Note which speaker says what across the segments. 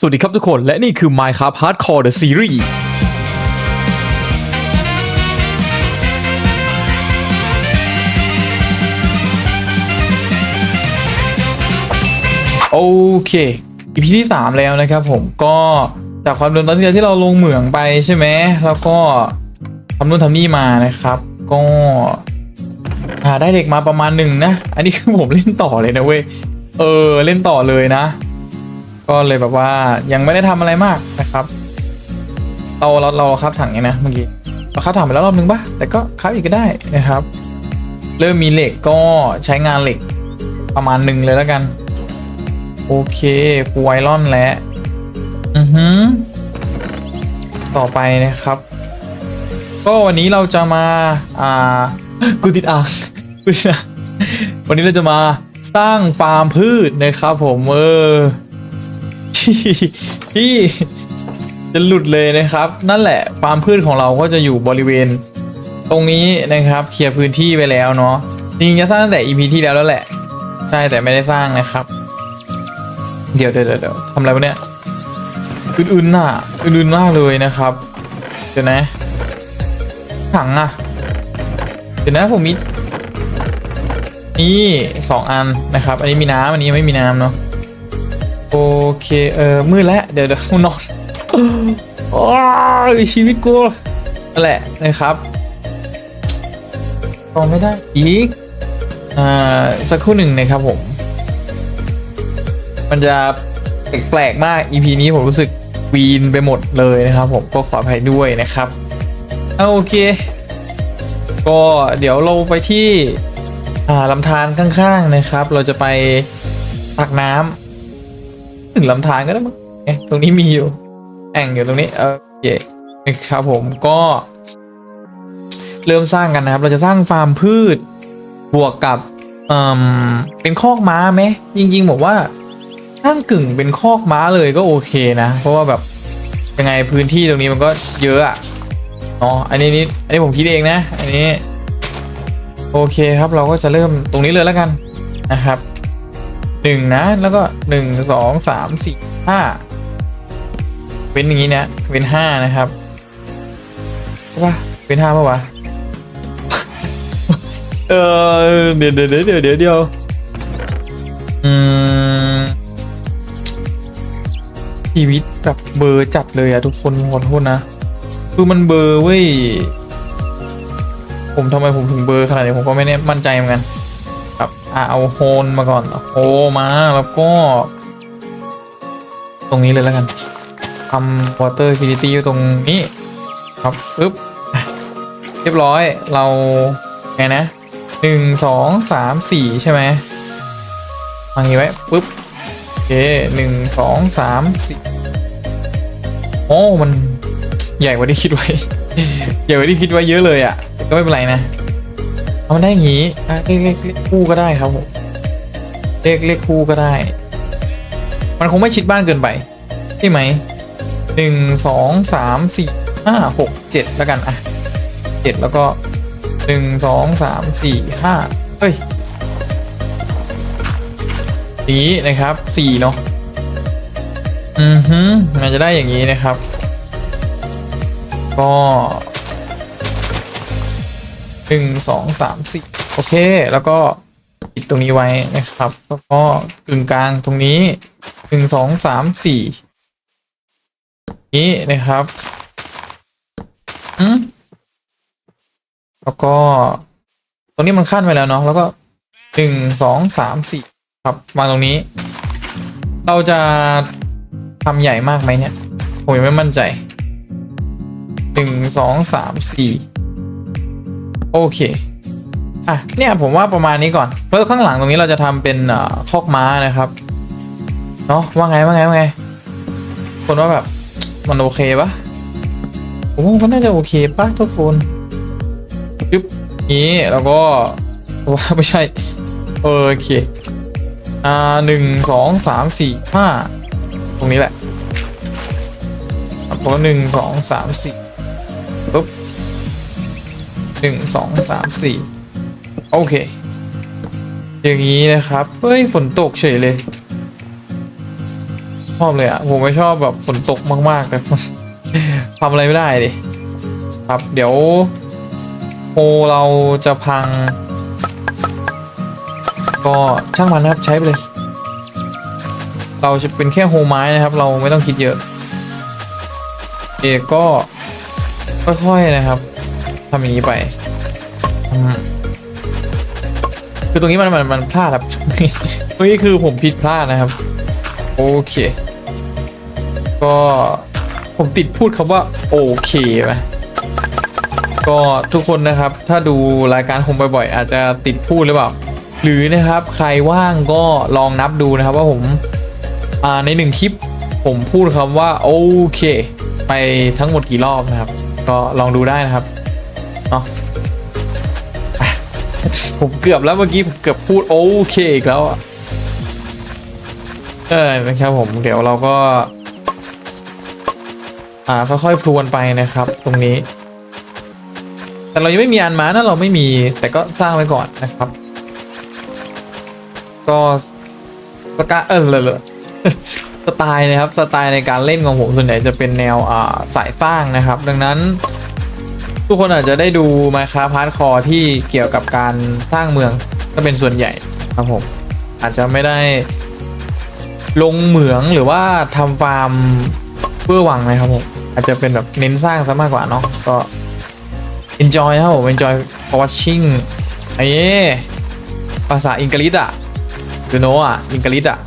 Speaker 1: สวัสดีครับทุกคน และนี่คือ Minecraft Hardcore The Series โอเค EP ที่ 3 แล้วนะครับผมก็จากความเดิมตอนที่ที่เราลงเหมืองไปใช่ไหม แล้วก็ทำนู่นทำนี่มานะครับ ก็อ่าได้เหล็กมาประมาณหนึ่งนะ อันนี้คือผมเล่นต่อเลยนะเว้ย เออ เล่นต่อเลยนะ ก็เลยแบบว่ายังไม่ได้ทำอะไรมากนะครับ เราเราเราครับถังไงนะเมื่อกี้เราครับถังไปแล้วรอบนึงปะแต่ก็ครับอีกก็ได้นะครับ เริ่มมีเหล็กก็ใช้งานเหล็กประมาณหนึ่งเลยแล้วกัน โอเคฟูไอรอนแล้วอือหือต่อไปนะครับ ก็วันนี้เราจะมาอ่ากูติดอ่างกูติดอ่างวันนี้เราจะมาสร้างฟาร์มพืชนะครับผมเออ ที่จะหลุดเลยนะครับ นั่นแหละฟาร์มพืชของเราก็จะอยู่บริเวณ ตรงนี้นะครับเคลียร์พื้นที่ไปแล้วเนาะจริงจะสร้างตั้งแต่ EP ที่แล้วแล้วแหละ ใช่แต่ไม่ได้สร้างนะครับ เดี๋ยวเดี๋ยวเดี๋ยวทำอะไรวะเนี่ยอื่นๆน่ะอื่นๆมากเลยนะครับเดี๋ยวนะถังอะเดี๋ยวนะผมมีนี่สองอันนะครับ อันนี้มีน้ำอันนี้ไม่มีน้ำเนาะ โอเค เออมืดแล้ว เดี๋ยวเดี๋ยวนอนโอ้ยชีวิตกูนั่นแหละนะครับตอไม่ได้อีกอ่าสักครู่หนึ่งนะครับผม มันจะแปลกๆมาก EP นี้ผมรู้สึกวีนไปหมดเลยนะครับผมก็ขออภัยด้วยนะครับเอาโอเค ก็เดี๋ยวเราไปที่อ่าลำธารข้างๆนะครับ เราจะไปตักน้ำ ถึงลำธารก็ได้มั้งเอ๊ะตรงนี้มีอยู่ แอ่งอยู่ตรงนี้เออโอเคนะครับผมก็ เริ่มสร้างกันนะครับ เราจะสร้างฟาร์มพืช บวกกับเอ่มเป็นคอกม้าไหมจริงๆบอกว่าสร้างกึ่งเป็นคอกม้าเลยก็โอเคนะ เพราะว่าแบบยังไงพื้นที่ตรงนี้มันก็เยอะอะอ๋ออันนี้นี่อันนี้ผมคิดเองนะ อันนี้ โอเคครับเราก็จะเริ่มตรงนี้เลยแล้วกันนะครับ หนึ่งนะ แล้วก็หนึ่งสองสามสี่ห้าเป็นอย่างนี้นะเป็นห้านะครับใช่ปะเป็นห้าปะวะเออเดี๋ยวเดี๋ยวเดี๋ยวเดี๋ยวเดี๋ยวอืมชีวิตแบบเบอร์จัดเลยอะทุกคนขอโทษนะคือมันเบอร์เว้ยผมทำไมผมถึงเบอร์ขนาดนี้ผมก็ไม่แน่มั่นใจเหมือนกัน ครับอะเอาโฮนมาก่อนโฮมาแล้วก็ ตรงนี้เลยแล้วกันทำ water infinity อยู่ตรงนี้ ครับปึ๊บเรียบร้อยเราไงนะหนึ่งสองสามสี่ใช่ไหมวางอย่างนี้ไว้ปึ๊บโอเคหนึ่งสองสามสี่โอ้มันใหญ่กว่าที่คิดไว้ ใหญ่กว่าที่คิดไว้เยอะเลยอะ่ะ ก็ไม่เป็นไรนะ เอามันได้อย่างงี้อะเลขเลขเลขคู่ก็ได้ครับผมเลขเลขคู่ก็ได้ มันคงไม่ชิดบ้านเกินไปใช่ไหมหนึ่งสองสามสี่ห้าหกเจ็ดแล้วกันอะเจ็ดแล้วก็หนึ่งสองสามสี่ห้าเฮ้ยย่างนี้นะครับสี่เนาะอือฮึมันจะได้อย่างนี้นะครับ ก็ หนึ่งสองสามสี่โอเค แล้วก็ปิดตรงนี้ไว้นะครับ แล้วก็กึ่งกลางตรงนี้หนึ่งสองสามสี่นี้นะครับอืมแล้วก็ ตรงนี้มันขั้นไปแล้วเนาะแล้วก็หนึ่งสองสามสี่ครับมาตรงนี้ เราจะทำใหญ่มากไหมเนี่ยผมยังไม่มั่นใจหนึ่งสองสามสี่ โอเค อะ เนี่ยผมว่าประมาณนี้ก่อน แล้วข้างหลังตรงนี้เราจะทำเป็นอคอกม้านะครับ เนาะว่าไงว่าไงว่าไง คนว่าแบบมันโอเคปะผมว่าก็น่าจะโอเคปะทุกคนปึ๊บนี้แล้วก็ว่าไม่ใช่ โอเค อ่าหนึ่งสองสามสี่ห้าตรงนี้แหละแล้วหนึ่งสองสามสี่ปุ๊บ หนึ่งสองสามสี่โอเค อย่างนี้นะครับ เฮ้ย ฝนตกเฉยเลย ชอบเลยอะผมไม่ชอบแบบฝนตกมากๆแต่ทำอะไรไม่ได้ดิครับเดี๋ยวโฮเราจะพัง ก็ช่างมันนะครับใช้ไปเลย เราจะเป็นแค่โฮไม้นะครับ เราไม่ต้องคิดเยอะเอกก็ค่อยๆนะครับ ทำอย่างนี้ไปอืมคือตรงนี้มันมันมันพลาดครับ ตรงนี้คือผมผิดพลาดนะครับ โอเค ก็ผมติดพูดคำว่า โอเคไหมก็ทุกคนนะครับ ถ้าดูรายการผมบ่อยๆ อาจจะติดพูดหรือเปล่า หรือนะครับ ใครว่างก็ลองนับดูนะครับว่าผม อ่าในหนึ่งคลิป ผมพูดคำว่า โอเค ไปทั้งหมดกี่รอบนะครับ ก็ลองดูได้นะครับเนาะอะ ผมเกือบแล้วเมื่อกี้ผมเกือบพูดโอเคอีกแล้วอะเออนะครับผมเดี๋ยวเราก็ อ่าค่อยๆพรวนไปนะครับ ตรงนี้ แต่เรายังไม่มีอันมานะเราไม่มี แต่ก็สร้างไว้ก่อนนะครับ ก็สกาเออเลยเลยสไตล์นะครับสไตล์ในการเล่นของผมส่วนใหญ่จะเป็นแนวอ่าสายสร้างนะครับ ดังนั้น ทุกคนอาจจะได้ดู Minecraft Hardcore ที่เกี่ยวกับการสร้างเมืองก็เป็นส่วนใหญ่ครับผม อาจจะไม่ได้ลงเหมืองหรือว่าทำฟาร์มเพื่อหวังนะครับผมอาจจะเป็นแบบเน้นสร้างซะมากกว่าเนาะก็ enjoy ครับผม enjoy watching ไอ้ภาษาอังกฤษอะคือโนอะอังกฤษอะ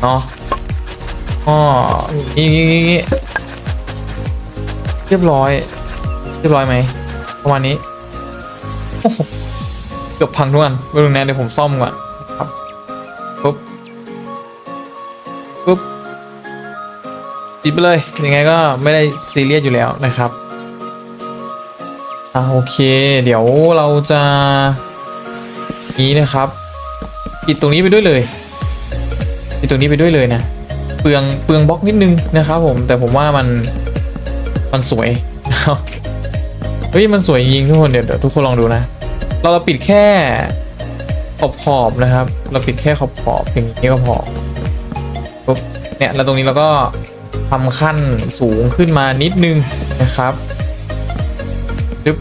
Speaker 1: เนาะอ๋อนี่นี่นี่นี่เรียบร้อย เรียบร้อยไหมประมาณนี้เกือบพังทุกอันไม่รู้นะเดี๋ยวผมซ่อมก่อนครับปุ๊บปุ๊บปิดไปเลยยังไงก็ไม่ได้ซีเรียสอยู่แล้วนะครับอ่าโอเค เดี๋ยวเราจะนี้นะครับปิดตรงนี้ไปด้วยเลยปิดตรงนี้ไปด้วยเลยนะเปลืองเปลืองบล็อกนิดนึงนะครับผมแต่ผมว่ามันมันสวยนะครับ ฮ้ยมันสวยจริงทุกคนเดี๋ยวเดี๋ยวทุกคนลองดูนะ เราเราปิดแค่ขอบขอบๆนะครับ เราปิดแค่ขอบขอบอย่างนี้ก็พอปุ๊บเนี่ยแล้วตรงนี้เราก็ทำขั้นสูงขึ้นมานิดนึงนะครับปึ๊บ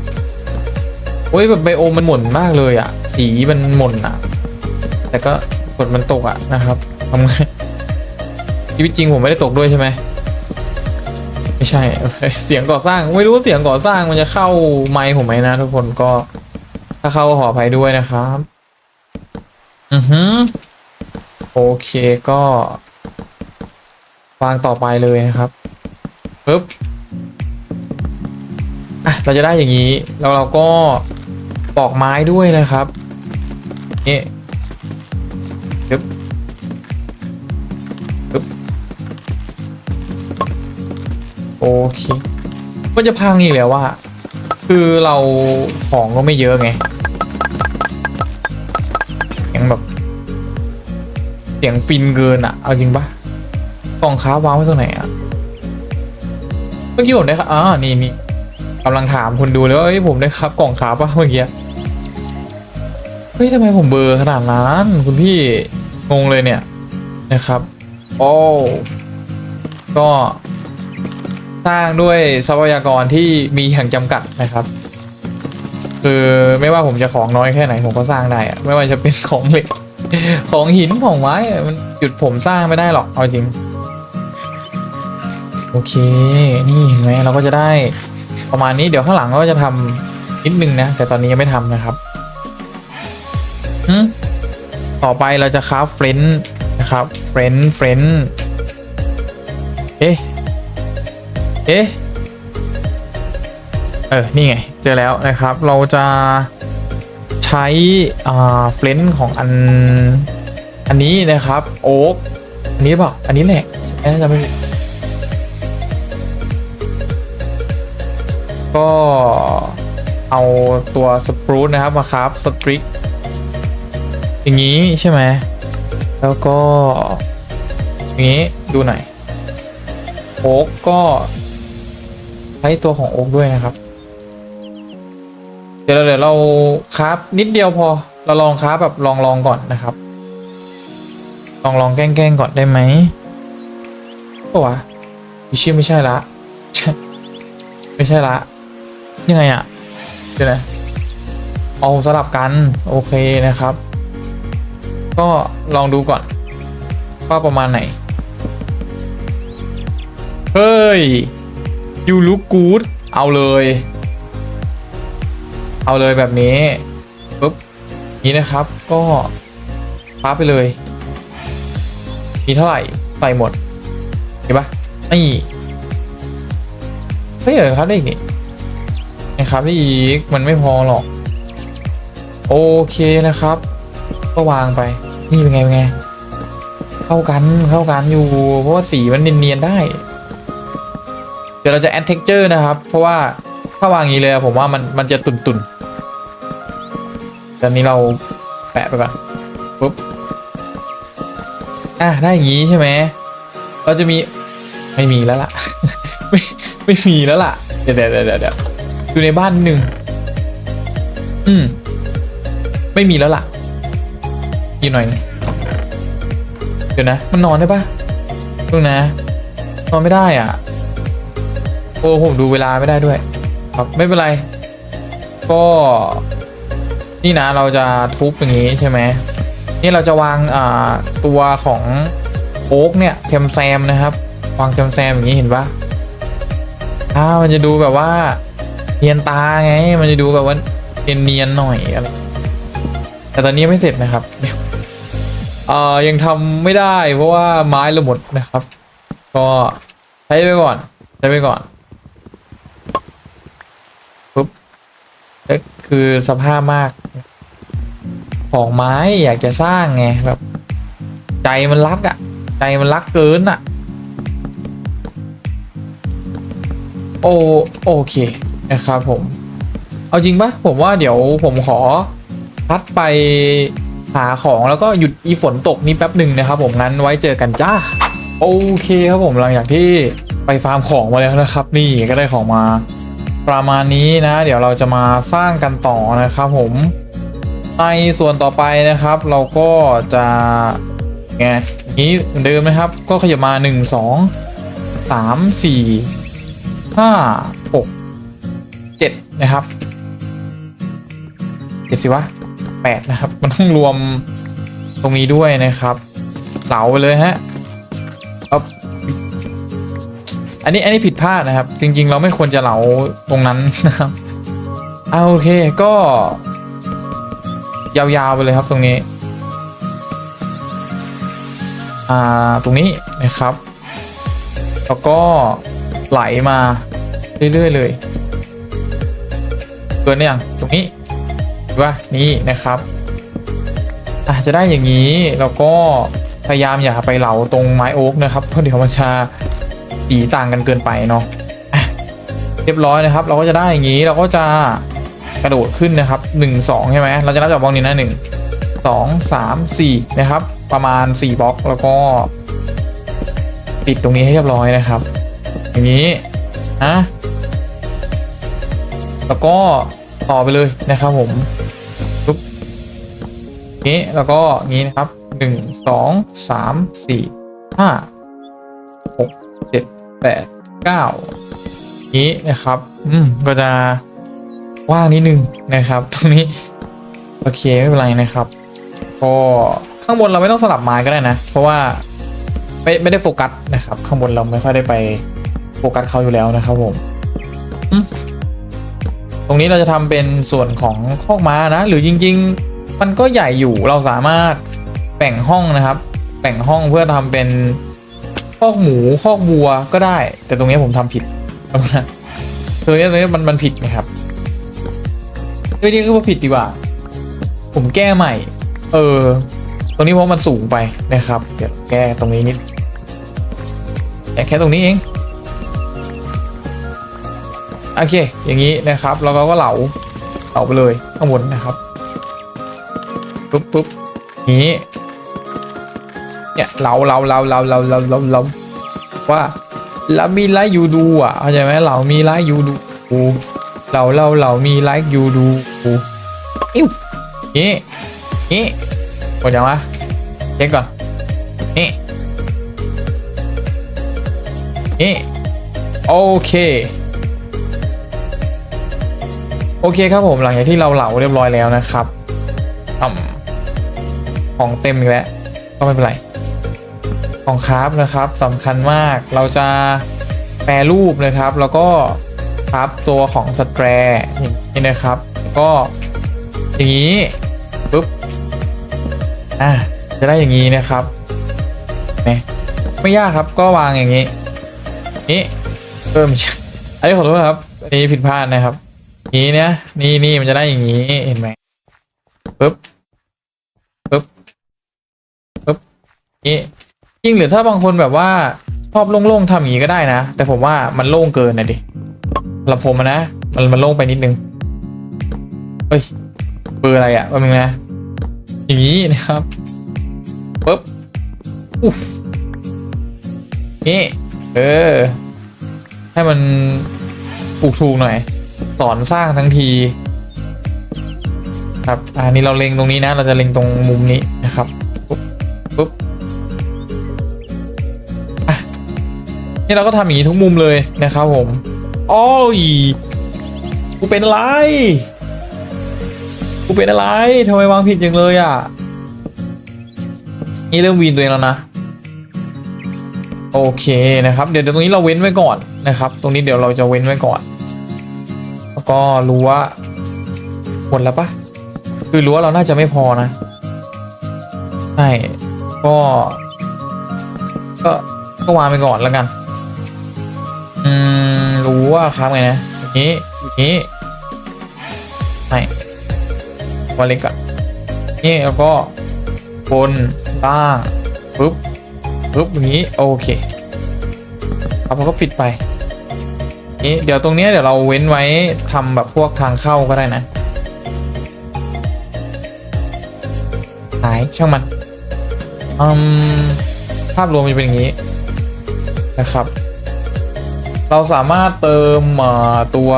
Speaker 1: โอ้ยแบบไบโอมันหม่นมากเลยอะสีมันหม่นอะแต่ก็กดมันตกอะนะครับทำไงชีวิตจริงผมไม่ได้ตกด้วยใช่ไหม ไม่ใช่ เสียงก่อสร้าง ไม่รู้ว่าเสียงก่อสร้างมันจะเข้าไมค์ผมไหมนะทุกคนก็ ถ้าเข้าขออภัยด้วยนะครับ อือฮึโอเคก็ วางต่อไปเลยนะครับปึ๊บอะเราจะได้อย่างนี้ แล้วเราก็ปอกไม้ด้วยนะครับนี่ เค มันจะพังอีกแล้วว่าคือเราของก็ไม่เยอะไงเสียงแบบ เสียงฟินเกินอะเอาจริงปะกล่องค้าวางไว้ตรงไหนอะเมื่อกี้ผมได้ค่ะอ่านี่นี่กำลังถามคุณดูเลยว่าเอ้ยผมได้ครับ กล่องขาปะเมื่อกี้เฮ้ยทำไมผมเบอร์ขนาดนั้นคุณพี่งงเลยเนี่ยนะครับโอ้ก็ สร้างด้วยทรัพยากรที่มีอย่างจำกัดนะครับ คือไม่ว่าผมจะของน้อยแค่ไหนผมก็สร้างได้อะไม่ว่าจะเป็นของเหล็กของหินของไม้อะมันหยุดผมสร้างไม่ได้หรอกเอาจริง โอเค นี่เห็นไหมเราก็จะได้ประมาณนี้เดี๋ยวข้างหลังเราก็จะทำนิดนึงนะ แต่ตอนนี้ยังไม่ทำนะครับหึต่อไปเราจะคราฟเฟรนนะครับเฟรนเฟรนเอ๊ะ เอ๊ะ เออ นี่ไง เจอแล้วนะครับ เราจะใช้อ่าเฟรนของอัน อันนี้นะครับ โอ๊กอันนี้เปล่า อันนี้แหละใช่ไหมจะไม่ก็เอาตัวสปรูตนะครับมาครับสตริกอย่างนี้ใช่ไหม แล้วก็ อย่างนี้ดูหน่อยโอ๊กก็ ช้ตัวของโอ๊กด้วยนะครับ เดี๋ยวเราเดี๋ยวเราคราฟนิดเดียวพอ เราลองคราฟแบบลองลองก่อนนะครับ ลองลองแกล้งแกล้งก่อนได้ไหมก็วะอีชื่อไม่ใช่ละ ไม่ใช่ละ ยังไงอะเดี๋ยวนะเอาสลับกัน โอเคนะครับ ก็ลองดูก่อน ว่าประมาณไหน เฮ้ย you look good เอาเลย เอาเลยแบบนี้ปุ๊บนี้นะครับ ก็ฟ้าไปเลย มีเท่าไหร่ ใส่หมด เห็นปะนี่เฮ้ยเออครับได้อีกนี่นะครับได้อีก มันไม่พอหรอก โอเคนะครับ ก็วางไป นี่เป็นไงเป็นไง เข้ากันเข้ากันอยู่ เพราะว่าสีมันเนียนๆได้ ดี๋ยวเราจะ add texture นะครับ เพราะว่าถ้าวางอย่างนี้เลยผมว่ามันมันจะตุนตุนๆตอนนี้เราแปะไปก่อนปุ๊บอะได้อย่างนี้ใช่ไหมเราจะมีไม่มีแล้วล่ะ ไม่ไม่มีแล้วล่ะ เดี๋ยวเดี๋ยวเดี๋ยวเดี๋ยวดูในบ้านนึงอืมไม่มีแล้วล่ะอีกหน่อยนึงเดี๋ยวนะ มันนอนได้ปะดูนะ นอนไม่ได้อะ โอ้ผมดูเวลาไม่ได้ด้วย ครับไม่เป็นไร ก็นี่นะเราจะทุบอย่างนี้ใช่ไหมนี่เราจะวางอ่าตัวของโอ๊กเนี่ยแซมแซมนะครับ วางแซมแซมอย่างนี้เห็นปะอ้าวมันจะดูแบบว่าเนียนตาไง มันจะดูแบบว่าเนียนเนียนๆหน่อยอะไรแต่ตอนนี้ไม่เสร็จนะครับเอ่อยังทำไม่ได้เพราะว่าไม้เราหมดนะครับ ก็ใช้ไปก่อน ใช้ไปก่อนปุ๊บ ก็คือสภาพมาก ของไม้อยากจะสร้างไงแบบ ใจมันรักอะ่ะ ใจมันรักเกินอะ่ะ โอโอเคนะครับผม เอาจริงปะผมว่าเดี๋ยวผมขอพัดไปหาของแล้วก็หยุดอีฝนตกนี้แป๊บหนึ่งนะครับผมงั้นไว้เจอกันจ้าโอเคครับผมหลังจากที่ไปฟาร์มของมาแล้วนะครับ นี่ก็ได้ของมา ประมาณนี้นะ เดี๋ยวเราจะมาสร้างกันต่อนะครับผมในส่วนต่อไปนะครับ เราก็จะไงนี้เหมือนเดิมนะครับ ก็ขยับมา 1 2 3 4 5 6 7 นะครับเจ็ดสิวะ8นะครับ มันต้องรวมตรงนี้ด้วยนะครับเหลาไปเลยฮะ อันนี้อันนี้ผิดพลาดนะครับ จริง ๆ เราไม่ควรจะเหลาตรงนั้นนะครับเอาโอเคก็ ยาวๆไปเลยครับตรงนี้ อ่าตรงนี้นะครับ แล้วก็ไหลมาเรื่อยๆเลยเกินเนี่ยงตรงนี้เห็นป่ะนี่นะครับอาจจะได้อย่างนี้แล้วก็พยายามอย่าไปเหลาตรงไม้โอ๊กนะครับเพราะเดี๋ยวมันจะ สีต่างกันเกินไปเนาะเรียบร้อยนะครับ เราก็จะได้อย่างนี้เราก็จะกระโดดขึ้นนะครับหนึ่งสองใช่ไหมเราจะนับจากบล็อกนี้นะหนึ่งสองสามสี่นะครับ ประมาณสี่บล็อกแล้วก็ ปิดตรงนี้ให้เรียบร้อยนะครับ อย่างนี้นะแล้วก็ต่อไปเลยนะครับผมปุ๊บนี้แล้วก็นี้นะครับหนึ่งสองสามสี่ห้า แปดเก้านี้นะครับ อืมก็จะว่างนิดนึงนะครับ ตรงนี้ โอเคไม่เป็นไรนะครับก็ข้างบนเราไม่ต้องสลับไม้ก็ได้นะ เพราะว่าไม่ไม่ได้โฟกัสนะครับ ข้างบนเราไม่ค่อยได้ไปโฟกัสเขาอยู่แล้วนะครับผมตรงนี้เราจะทำเป็นส่วนของคอกม้านะ หรือจริง ๆ มันก็ใหญ่อยู่เราสามารถแบ่งห้องนะครับ แบ่งห้องเพื่อทำเป็น อกหมูคอกวัวก็ได้ แต่ตรงนี้ผมทำผิดนะตรงนี้ตรงนี้มันมันผิดนะครับไม่เรียกว่าผิดดีกว่า ผมแก้ใหม่ เออ ตรงนี้เพราะมันสูงไปนะครับ เดี๋ยวแก้ตรงนี้นิดแก้แค่ตรงนี้เอง โอเค อย่างนี้นะครับ แล้วเราก็เหลา เหลาไปเลยข้างบนนะครับ ปุ๊บปุ๊บนี้ เนี่ยเหลาเหลาเหลาเหลาเหลาเหลาเหลาเหลาว่าเรามีไลค์ยูดูอะเข้าใจไหมเรามีไลค์ยูดูเราเราเรามีไลค์ยูดูอิ้วนี่นี่หมดยังวะเช็คก่อนนี่นี่โอเคโอเคครับผมหลังจากที่เราเหลาเรียบร้อยแล้วนะครับอของเต็มอีกแล้วก็ไม่เป็นไร ของคราฟนะครับสำคัญมากเราจะแปรรูปนะครับ แล้วก็คราฟตัวของสแตรอย่างนี้นะครับ ก็อย่างนี้ปุ๊บอะจะได้อย่างนี้นะครับเนี่ยไม่ยากครับก็วางอย่างนี้นี้เพิ่มอันนี้ขอโทษครับอันนี้ผิดพลาดนะครับ นี้เนี่ยนี่นี่มันจะได้อย่างนี้เห็นไหมปุ๊บปุ๊บปุ๊บนี่ จริงหรือถ้าบางคนแบบว่าชอบโล่งๆทำอย่างนี้ก็ได้นะ แต่ผมว่ามันโล่งเกินนะดิลำผมอะนะมันมันโล่งไปนิดนึงเฮ้ยเบอร์อะไรอะแป๊บนึงนะ อย่างนี้นะครับปุ๊บอุ๊ฟนี่เออ ให้มันถูกถูกหน่อย สอนสร้างทั้งที ครับอันนี้เราเล็งตรงนี้นะ เราจะเล็งตรงมุมนี้นะครับ นี่เราก็ทำอย่างนี้ทุกมุมเลยนะครับผมอ้อยกูเป็นอะไร กูเป็นอะไรทำไมวางผิดจังเลยอะ นี่เริ่มวีนตัวเองแล้วนะ โอเคนะครับเดี๋ยวเดี๋ยวตรงนี้เราเว้นไว้ก่อนนะครับ ตรงนี้เดี๋ยวเราจะเว้นไว้ก่อน แล้วก็รู้ว่าหมดแล้วปะคือรู้ว่าเราน่าจะไม่พอนะใช่ก็ ก็ก็วางไปก่อนแล้วกัน อืมรู้ว่าครับไงนะอย่างนี้อย่างนี้ใช่วันเล็กอะนี่แล้วก็บนล่างปึ๊บปึ๊บอย่างนี้โอเคครับเราก็ปิดไปนี้เดี๋ยวตรงเนี้ยเดี๋ยวเราเว้นไว้ทำแบบพวกทางเข้าก็ได้นะหายช่างมันอืมภาพรวมมันจะเป็นอย่างนี้นะครับ เราสามารถเติมตัว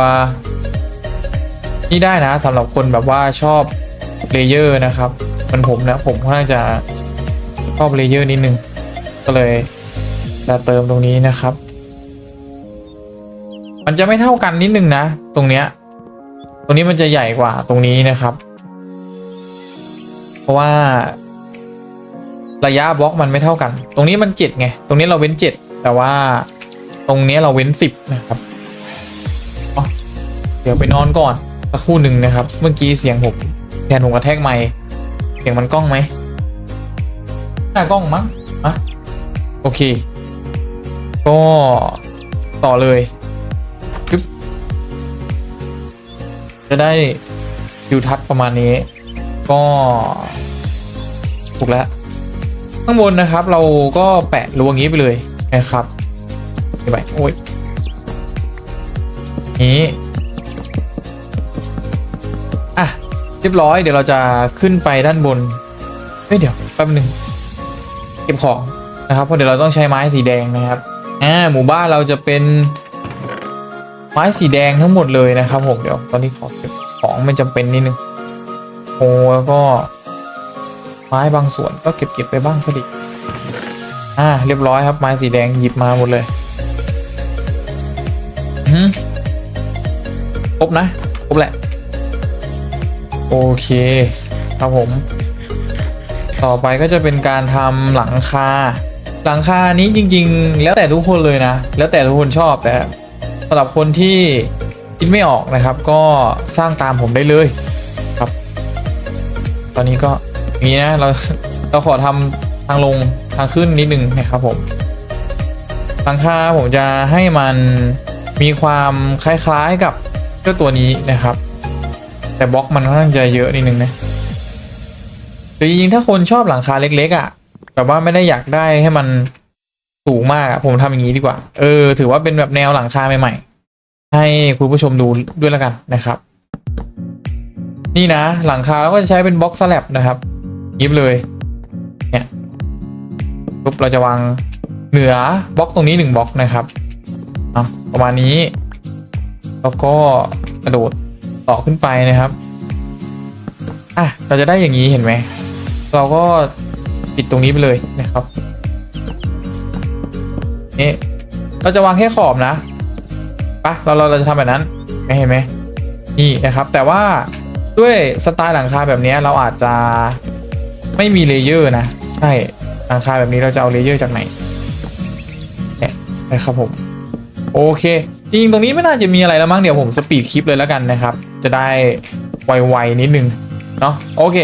Speaker 1: นี่ได้นะสำหรับคนแบบว่าชอบเลเยอร์นะครับมันผมนะผมค่อนข้างจะชอบเลเยอร์นิดนึง ก็เลยจะเติมตรงนี้นะครับ มันจะไม่เท่ากันนิดนึงนะ ตรงเนี้ย ตรงนี้มันจะใหญ่กว่าตรงนี้นะครับ เพราะว่า ระยะบล็อกมันไม่เท่ากัน ตรงนี้มันเจ็ดไง ตรงนี้เราเว้นเจ็ดแต่ว่า ตรงนี้เราเว้นสิบนะครับเดี๋ยวไปนอนก่อนสักครู่หนึ่งนะครับ เมื่อกี้เสียงผมแทนผมกระแทกไมค์เสียงมันกล้องไหมหน้ากล้องมั้งอะโอเค ก็ต่อเลยจะได้วิวทัศน์ประมาณนี้ ก็ถูกแล้วข้างบนนะครับ เราก็แปะรั้วอย่างนี้ไปเลยนะครับ ไป โอ้ย นี้อะ เรียบร้อย เดี๋ยวเราจะขึ้นไปด้านบน เฮ้ย เดี๋ยว แป๊บหนึ่งเก็บของนะครับ เพราะเดี๋ยวเราต้องใช้ไม้สีแดงนะครับ อ่า หมู่บ้านเราจะเป็นไม้สีแดงทั้งหมดเลยนะครับผม เดี๋ยว ตอนนี้ขอเก็บของไม่จำเป็นนิดนึง โอ้แล้วก็ ไม้บางส่วนก็เก็บเก็บไปบ้างก็ดีอ่า เรียบร้อยครับ ไม้สีแดงหยิบมาหมดเลย อือหือครบนะครบแหละ โอเค ครับผม ต่อไปก็จะเป็นการทำหลังคา หลังคานี้จริง ๆ แล้วแต่ทุกคนเลยนะ แล้วแต่ทุกคนชอบแต่สำหรับคนที่คิดไม่ออกนะครับ ก็สร้างตามผมได้เลยครับ ตอนนี้ก็อย่างนี้นะเราเราขอทำทางลงทางขึ้นนิดนึงนะครับผมหลังคาผมจะให้มัน มีความคล้ายๆกับเจ้าตัวนี้นะครับ แต่บล็อกมันค่อนข้างจะเยอะนิดนึงนะหรือจริงๆถ้าคนชอบหลังคาเล็ก ๆอะ่ะแบบว่าไม่ได้อยากได้ให้มันสูงมากผมทำอย่างนี้ดีกว่า เออ ถือว่าเป็นแบบแนวหลังคาใหม่ๆ ให้คุณผู้ชมดูด้วยแล้วกันนะครับ นี่นะ หลังคาเราก็จะใช้เป็นบล็อกสแลบนะครับยิบเลย เนี่ยปุ๊บเราจะวางเหนือบล็อกตรงนี้หนึ่งบล็อกนะครับ อาประมาณนี้ แล้วก็กระโดดต่อขึ้นไปนะครับ อะ เราจะได้อย่างนี้เห็นไหม เราก็ปิดตรงนี้ไปเลยนะครับ นี่ เราจะวางแค่ขอบนะปะเราเราเราจะทำแบบนั้นไม่เห็นไหม นี่นะครับ แต่ว่าด้วยสไตล์หลังคาแบบนี้เราอาจจะไม่มีเลเยอร์นะ ใช่ หลังคาแบบนี้เราจะเอาเลเยอร์จากไหนเนี่ยนะครับผม โอเค จริงตรงนี้ไม่น่าจะมีอะไรแล้วมั้งเดี๋ยวผมสปีดคลิปเลยแล้วกันนะครับ จะได้ไวๆนิดนึงเนาะโอเค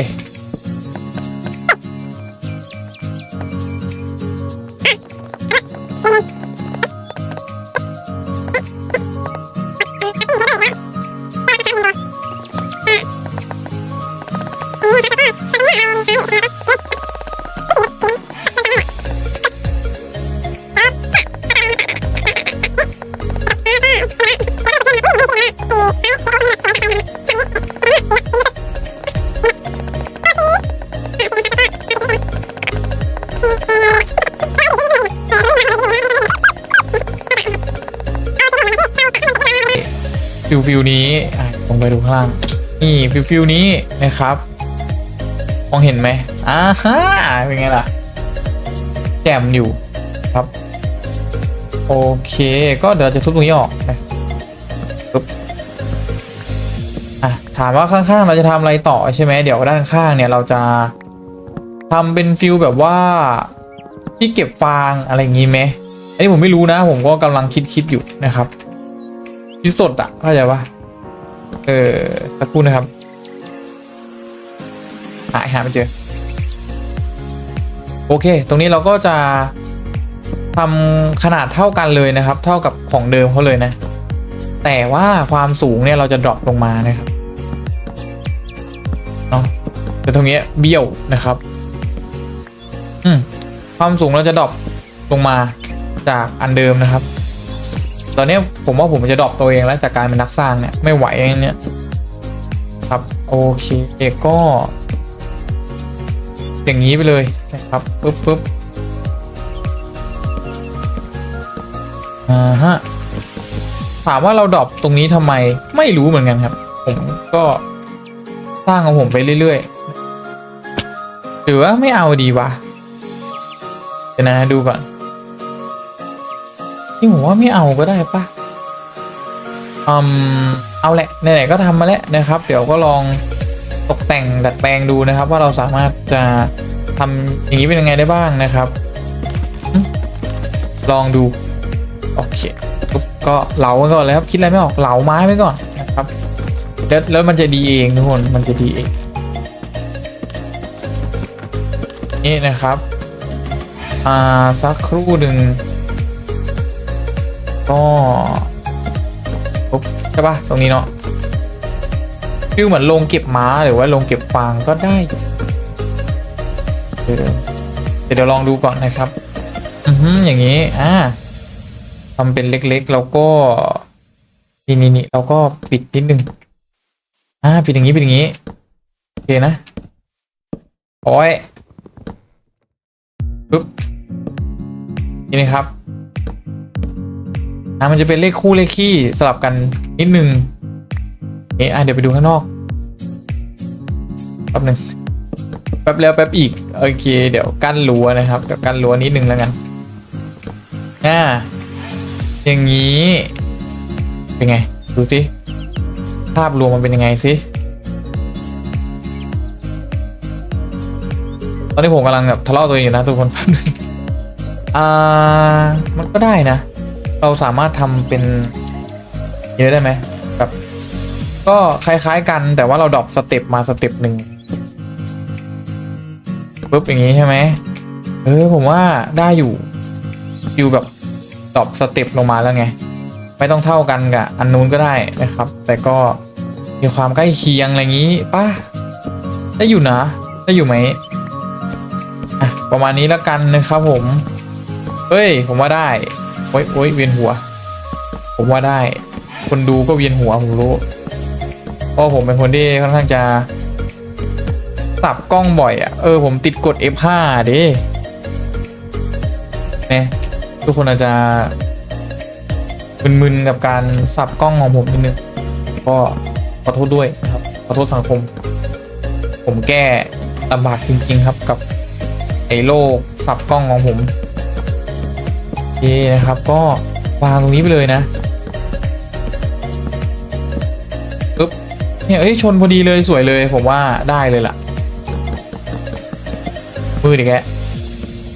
Speaker 1: ไปดูข้างล่าง นี่ฟิลฟิลนี้นะครับมองเห็นไหมอ่าฮะเป็นไงล่ะ แจมอยู่ครับ โอเคก็เดี๋ยวเราจะทุบตรงนี้ออกนะทุบอะถามว่าข้างๆ เราจะทำอะไรต่อใช่ไหมเดี๋ยวด้านข้างเนี่ยเราจะทำเป็นฟิลแบบว่าที่เก็บฟางอะไรอย่างงี้ไหมไอ้ผมไม่รู้นะ ผมก็กำลังคิดคิดอยู่นะครับ คิดสดอะเข้าใจปะ เออสักครู่นะครับ หาหาไม่เจอ โอเค ตรงนี้เราก็จะทำขนาดเท่ากันเลยนะครับ เท่ากับของเดิมเขาเลยนะ แต่ว่าความสูงเนี่ยเราจะดรอปลงมานะครับเนาะแต่ตรงนี้เบี้ยวนะครับ อืมความสูงเราจะดรอปลงมาจากอันเดิมนะครับ ตอนนี้ผมว่าผมจะดรอปตัวเองแล้วจากการเป็นนักสร้างเนี่ยไม่ไหวอย่างเนี้ยครับโอเคก็ อย่างนี้ไปเลยนะครับปึ๊บปึ๊บอ่าฮะถามว่าเราดรอปตรงนี้ทำไมไม่รู้เหมือนกันครับ ผมก็สร้างของผมไปเรื่อยๆหรือว่าไม่เอาดีวะเดี๋ยวนะดูก่อน ที่ผมว่าไม่เอาก็ได้ปะอืมเอาแหละไหนๆก็ทำมาแล้วนะครับ เดี๋ยวก็ลองตกแต่งดัดแปลงดูนะครับ ว่าเราสามารถจะทำอย่างนี้เป็นยังไงได้บ้างนะครับ ลองดูโอเคก็เหลาไว้ก่อนเลยครับคิดอะไรไม่ออกเหลาไม้ไว้ก่อนนะครับแล้วแล้วมันจะดีเองทุกคนมันจะดีเองนี่นะครับ อ่าสักครู่หนึ่ง ก็ปุ๊บใช่ปะตรงนี้เนาะฟิลเหมือนโรงเก็บม้าหรือว่าโรงเก็บฟางก็ได้อยู่เดี๋ยวลองดูก่อนนะครับ อือฮึอย่างนี้ อ่าทำเป็นเล็กๆ แล้วก็นี่นี่นี่เราก็ปิดนิดนึง อ่า ปิดอย่างนี้ปิดอย่างนี้ โอเคนะ โอ้ยปุ๊บ นี่นะครับะมันจะเป็นเลขคู่เลขคี่สลับกันนิดนึงเอ๊ะอะเดี๋ยวไปดูข้างนอกแป๊บหนึ่งแป๊บแล้วแป๊บอีก โอเค เดี๋ยวกั้นรั้วนะครับเดี๋ยวกั้นรั้วนิดนึงแล้วกันอ่าอย่างนี้ เป็นไง ดูสิภาพรวมมันเป็นยังไงสิตอนนี้ผมกำลังแบบทะเลาะตัวเองอยู่นะทุกคนแป๊บนึงอ่ามันก็ได้นะ เราสามารถทำเป็นเยอะได้ไหมแบบก็คล้าย ๆ กันแต่ว่าเราดรอปสเต็ปมาสเต็ปหนึ่งปุ๊บอย่างนี้ใช่ไหมเออผมว่าได้อยู่ฟิวแบบดรอปสเต็ปลงมาแล้วไง ไม่ต้องเท่ากันกับอันนู้นก็ได้นะครับ แต่ก็มีความใกล้เคียงอะไรอย่างนี้ป้าได้อยู่นะได้อยู่ไหมอะประมาณนี้แล้วกันนะครับผมเฮ้ย ผมว่าได้ โอ๊ยโอ๊ยเวียนหัว ผมว่าได้ คนดูก็เวียนหัวผมรู้เพราะผมเป็นคนที่ค่อนข้างจะสับกล้องบ่อยอะ่ะ เออผมติดกด F5 ด้เนี่ยทุกคนอาจจะมึนๆกับการสับกล้องของผมนิดนึงก็ขอโทษด้วยนะครับขอโทษสังคม ผมแก้ลำบากจริงๆครับกับไอ้โลกสับกล้องของผม เคเคนะครับ ก็วางตรงนี้ไปเลยนะปึ๊บเนี่ยเอ้ยชนพอดีเลยสวยเลย ผมว่าได้เลยล่ะมืดอีกแล้ว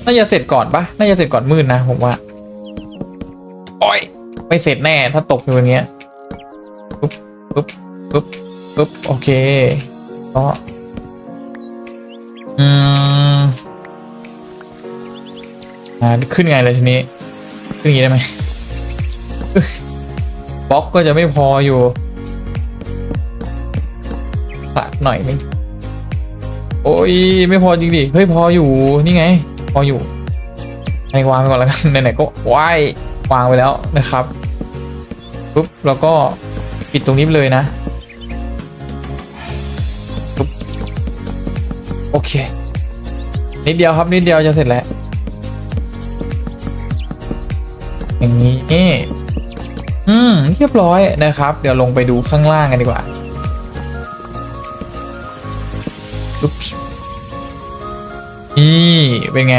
Speaker 1: น่าจะเสร็จก่อนปะน่าจะเสร็จก่อนมืดนะผมว่าโอ้ยไม่เสร็จแน่ถ้าตกอยู่อย่างเงี้ยปึ๊บปึ๊บปึ๊บปึ๊บโอเคก็อืมอ่าขึ้นไงเลยทีนี้ ขึ้นอย่างนี้ได้ไหมบล็อกก็จะไม่พออยู่สักหน่อยนึงโอ้ยไม่พอจริงดิเฮ้ยพออยู่นี่ไง พออยู่ให้วางไปก่อนแล้วกันไหนๆก็ว้ายวางไปแล้วนะครับปุ๊บแล้วก็ปิดตรงนี้ไปเลยนะปุ๊บโอเคนิดเดียวครับนิดเดียวจะเสร็จแล้ว ร้อยนะครับ เดี๋ยวลงไปดูข้างล่างกันดีกว่าอุ๊บนี่เป็นไง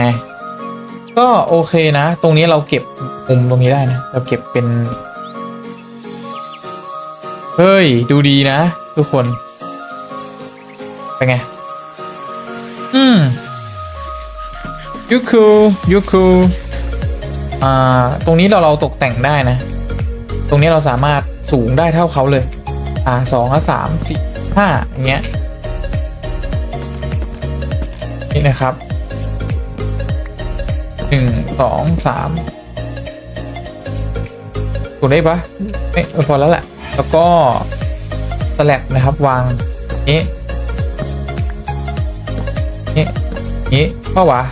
Speaker 1: ก็โอเคนะ ตรงนี้เราเก็บมุมตรงนี้ได้นะ เราเก็บเป็น เฮ้ย ดูดีนะ ทุกคน เป็นไง อืมยูคูยูคูอ่า ตรงนี้เราเราตกแต่งได้นะ ตรงนี้เราสามารถสูงได้เท่าเขาเลย อ่าสองสามสี่ห้าอย่างเงี้ย นี่นะครับหนึ่งสองสามถูกได้ปะไม่เออพอแล้วแหละ แล้วก็สแลบนะครับวางนี้นี้นี้เปล่าวะ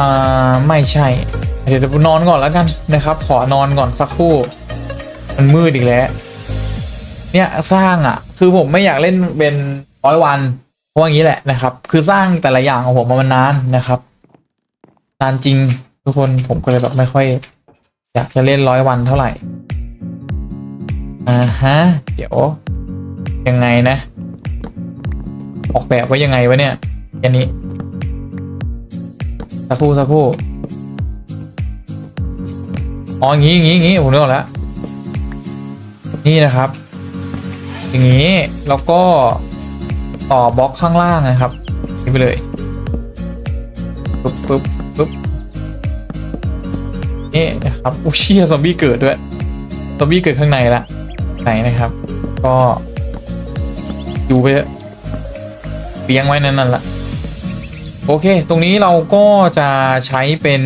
Speaker 1: อ่า ไม่ใช่ เดี๋ยวนอนก่อนแล้วกันนะครับ ขอนอนก่อนสักครู่ มันมืดอีกแล้ว เนี่ยสร้างอะ คือผมไม่อยากเล่นเป็นร้อยวันเพราะว่างนี้แหละนะครับ คือสร้างแต่ละอย่างของผมมามันนานนะครับนานจริงทุกคนผมก็เลยแบบไม่ค่อย อยากจะเล่นร้อยวันเท่าไหร่อ่าฮะเดี๋ยว ยังไงนะ ออกแบบไว้ยังไงวะเนี่ยอันนี้สักครู่สักครู่ อ๋ออย่างงี้อย่างงี้อย่างงี้ผมนึกออกแล้ว นี่นะครับ อย่างงี้ แล้วก็ต่อบล็อกข้างล่างนะครับนี่ไปเลยปึ๊บปึ๊บปึ๊บนี่นะครับอุ้ยเชี่ยซอมบี้เกิดด้วยซอมบี้เกิดข้างในละไหนนะครับ ก็อยู่ไปเลี้ยงไว้นั่นนั่นละโอเค ตรงนี้เราก็จะใช้เป็น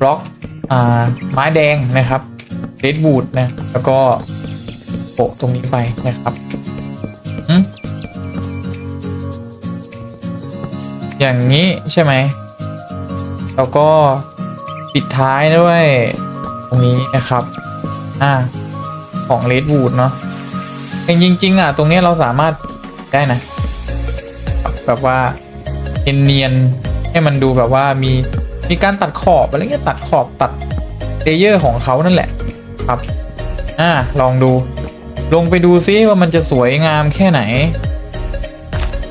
Speaker 1: บล็อก อ่าไม้แดงนะครับเรดบูดนะ แล้วก็โปะตรงนี้ไปนะครับอืมอย่างนี้ใช่ไหม แล้วก็ปิดท้ายด้วยตรงนี้นะครับ อ่า ของเรดบูดเนาะจริง ๆ อะ ตรงนี้เราสามารถได้นะ แบบว่าเนียนๆให้มันดูแบบว่ามี มีการตัดขอบอะไรเงี้ยตัดขอบตัดเลเยอร์ของเขานั่นแหละครับ อ่าลองดู ลงไปดูซิว่ามันจะสวยงามแค่ไหน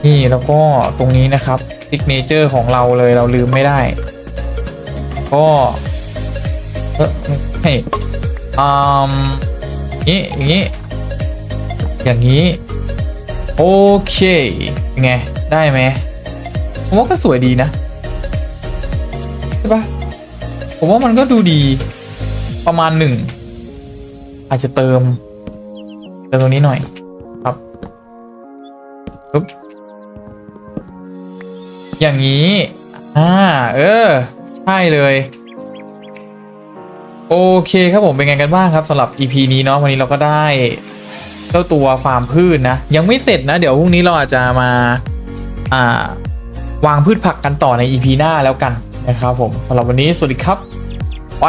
Speaker 1: นี่แล้วก็ตรงนี้นะครับซิกเนเจอร์ของเราเลยเราลืมไม่ได้ ก็เออให้อืมนี้อย่างนี้ อย่างนี้ โอเค เป็นไง ได้ไหมผมว่าก็สวยดีนะ ช่ปะผมว่ามันก็ดูดีประมาณหนึ่ง อาจจะเติม เติมตรงนี้หน่อย ครับปึ๊บอย่างนี้ อ่า เออ ใช่เลย โอเคครับผมเป็นไงกันบ้างครับสำหรับ EP นี้เนาะวันนี้เราก็ได้เจ้าตัวฟาร์มพืชนะ ยังไม่เสร็จนะ เดี๋ยวพรุ่งนี้เราอาจจะมา อ่า วางพืชผักกันต่อใน EP หน้าแล้วกัน นะครับผมสำหรับวันนี้สวัสดีครับไป